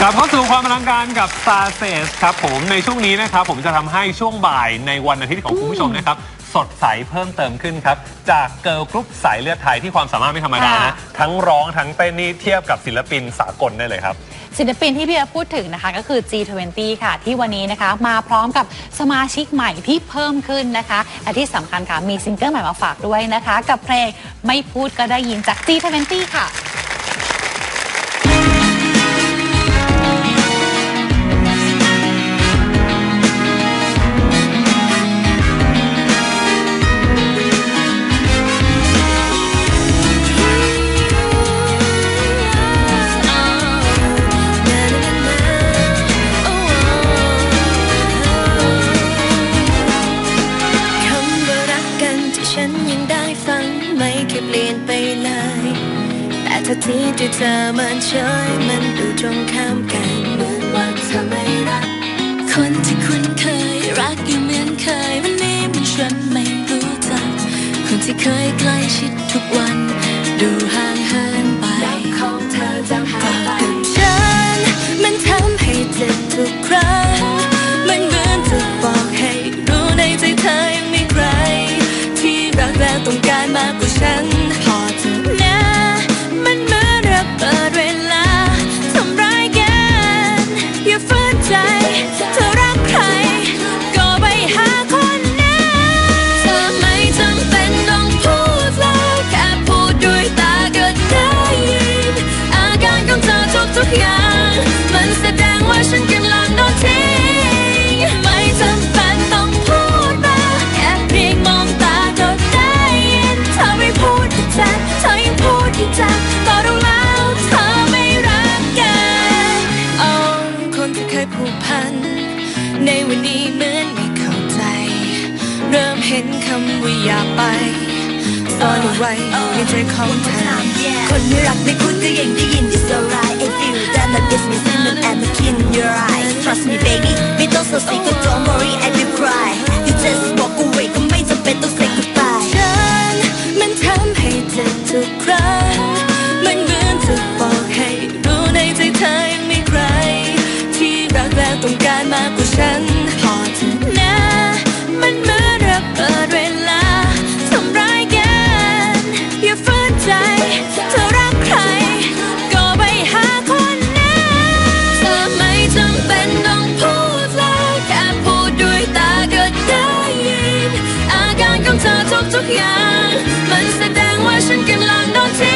กลับเข้าสู่ความอลังการกับ Star s a g e ครับผมในช่วงนี้นะครับ ผมจะทำให้ช่วงบ่ายในวันอาทิตย์ของคุณผู้ชมนะครับ สดใสเพิ่มเติมขึ้นครับ จากเกิร์ลกรุ๊ปสายเลือดไทยที่ความสามารถไม่ธรรมดานะ ค่ะ ทั้งร้องทั้งเต้นนี่เทียบกับศิลปินสากลได้เลยครับ ศิลปินที่พี่จะพูดถึงนะคะก็คือ G20 ค่ะ ที่วันนี้นะคะ มาพร้อมกับสมาชิกใหม่ที่เพิ่มขึ้นนะคะและที่สำคัญค่ะมีซิงเกิลใหม่มาฝากด้วยนะคะ กับเพลงไม่พูดก็ได้ยินจาก G20 ค่ะ ทัทีที่เธอมันเฉยมันดูตรงข้ามกันเหมือนว่าเธอไม่รัก คนที่คุ้นเคยรักอยู่เหมือนเคยวันนี้มันฉันไม่รู้จัก คนที่เคยใกล้ชิดทุกวัน ซ่อนเอาไว้ในใจของเธอคนไม่รักไม่พูดก็ยังได้ยิน It's alright I feel that like this me see look at the kid in your eyes Trust me baby ไม่ต้อง so sick ก็ don't worry I will cry You just เธอทุกๆอย่าง มันแสดงว่าฉันกำลังโดนทิ้ง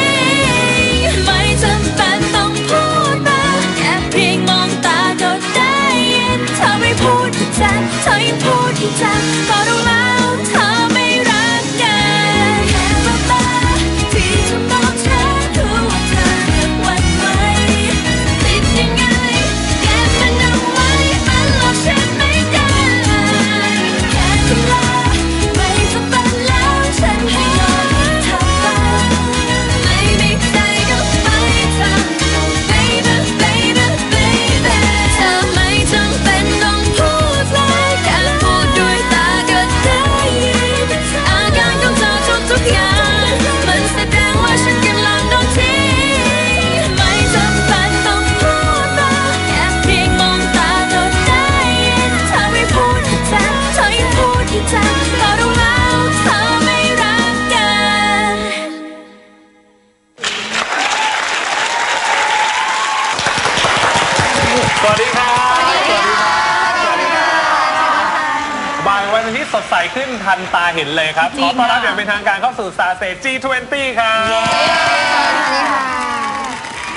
สดใสขึ้นทันตาเห็นเลยครับ จริของต้อนรับค่ะอย่างเป็นทางการเข้าสู่ Star Stage G20 ครับ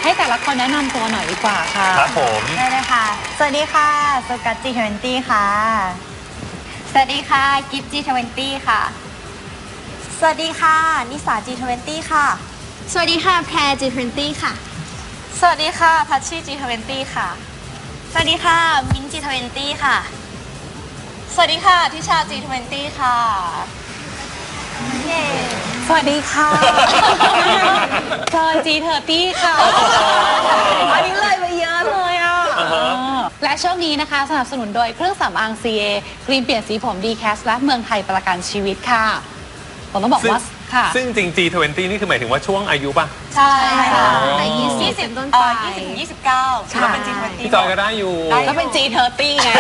ให้แต่ละคนแนะนำตัวหน่อยดีกว่าค่ะ ครับผม ได้เลยค่ะ สวัสดีค่ะสกัด G20 ค่ะ สวัสดีค่ะ กิฟ G20 ค่ะ สวัสดีค่ะ นิสา G20 ค่ะ สวัสดีค่ะ แพร G20 ค่ะ สวัสดีค่ะ พัชชี G20 ค่ะ สวัสดีค่ะ มิน G20 ค่ะ สวัสดีค่ะ ทิชา G20 ค่ะเย้สวัสดีค่ะจอยจีเทอร์ตี้ค่ะ อันนี้เลยไปเยอะเลยอะและช่วงนี้นะคะสนับสนุนโดยเครื่องสำอาง CA ครีมเปลี่ยนสีผม d c a s และเมืองไทยประกันชีวิตค่ะ ผมต้องบอกว่าซึ่ง ค่ะ ซึ่งจริง G20 นี่คือหมายถึงว่าช่วงอายุป่ะ ใช่ค่ะอ๋อในยี่สิบเป็นต้นไปยี่สิบยี่สิบเก้าถือว่าเป็น G20 พี่จอยก็ได้อยู่ ได้ ก็เป็น G30 ไง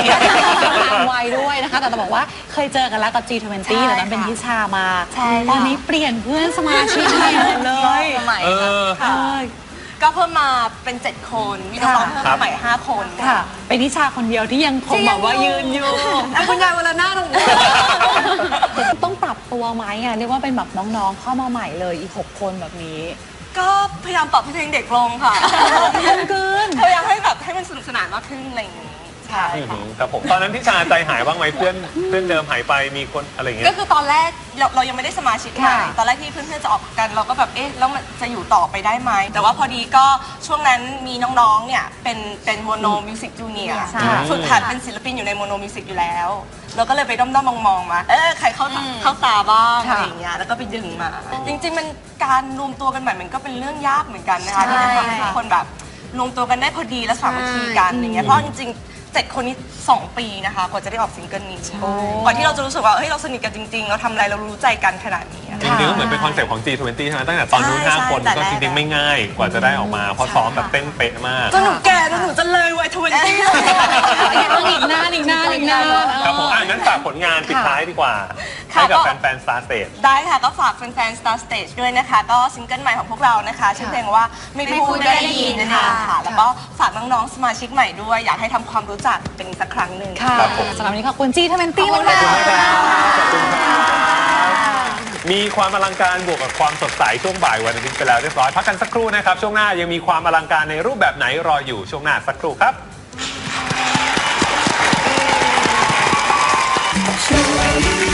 ตามวัยด้วยนะคะ แต่ต้องบอกว่าเคยเจอกันแล้วกับ G20 ใช่แต่นั้นเป็นค่ะทิชามา ใช่ค่ะ ตอนนี้เปลี่ยนเพื่อนสมาชิกใหม่หมดเลย ใหม่เออเออ ก็เพิ่มมาเป็น 7 คน มีน้องๆเพิ่มครัมาบใหม่ 5 คนค่ะ เป็นทิชาคนเดียวที่ยังคงแบบว่ายืนอยู่ อะคุณยายวันละหน้าตรงนี้ต้องปรับตัวไหมอะเรียกว่าเป็นแบบน้องๆเข้ามาใหม่เลยอีก 6 คนแบบนี้ ก็พยายามปรับให้เพลงเด็กลงค่ะเพิ่มขึ้นพยายามให้แบบให้มันสนุกสนานมากขึ้นอะไรอย่างนี้ ใช่อือค่ะหือครับผมตอนนั้นพี่ชาใจหายบ้างไหมเพื่อนเพื่อนเดิมหายไปมีคนอะไรอย่างเงี้ก็ย คือตอนแรกเราเรายังไม่ได้สมาชิกใหม่ค่ะ ตอนแรกที่เพื่อนๆจะออกกันเราก็แบบเอ๊ะแล้วมันจะอยู่ต่อไปได้ไหมแต่ว่าพอดีก็ช่วงนั้นมีน้องๆเนี่ยเป็นเป็นโมโนมิวสิกจูเนียใช่ฝึกหัดเป็นศิลปินอยู่ในโมโนมิวสิกอยู่แล้ว เราก็เลยไปด้อมๆมองๆมาเออใครเข้าตาเข้าตาบ้างค่ะอะไรอย่างเงี้ยแล้วก็ไปดึงมา จริงๆมันการรวมตัวกันใหม่มันก็เป็นเรื่องยากเหมือนกันนะคะใช่ที่จะทำให้ทุกคนแบบรวมตัวกันได้พอดีและสามัคคีกันอย่างเงี้ยเพราะจริงๆ เจ็ดคนนี้สองปีนะคะ กว่าจะได้ออกซิงเกิลนี้กว่าที่เราจะรู้สึกว่าเฮ้ยเราสนิทกันจริง ๆ เราทำอะไรเรารู้ใจกันขนาดนี้อะ จริงๆก็เหมือนเป็นคอนเซ็ปต์ของ G20 ใช่ไหมตั้งแต่ตอนนู้นใช่ห้าคนใช่แต่ก็แรกจริงๆไม่ง่ายกว่าจะได้ออกมาเพราะซ้อมแบบเต้นเป๊ะมาก จนหนูแก่จนหนูจะเลยวัยทเวนตี้ต้องอีกนาน งั้นฝากผลงานปิดท้ายดีกว่าค่ะให้กับก็แฟนๆ Star Stage ได้ค่ะ ก็ฝากแฟนๆ Star Stage ด้วยนะคะ ก็ซิงเกิลใหม่ของพวกเรานะคะชื่อเพลงว่าไม่พูดได้ยินนะคะค่ะ แล้วก็ฝากน้องๆ สมาชิกใหม่ด้วย อยากให้ทำความรู้จักเป็นสักครั้งหนึ่งค่ะครับผม สำหรับวันนี้ขอบคุณจีทเวนตี้มากขอบคุณค่ะขอบคุณครับมีความอลังการบวกกับความสดใสช่วงบ่ายวันอาทิตย์ไปแล้วเรียบร้อยพักกันสักครู่นะครับช่วงหน้ายังมีความอลังการในรูปแบบไหนรออยู่ช่วงหน้าสักครู่ครับ Bye.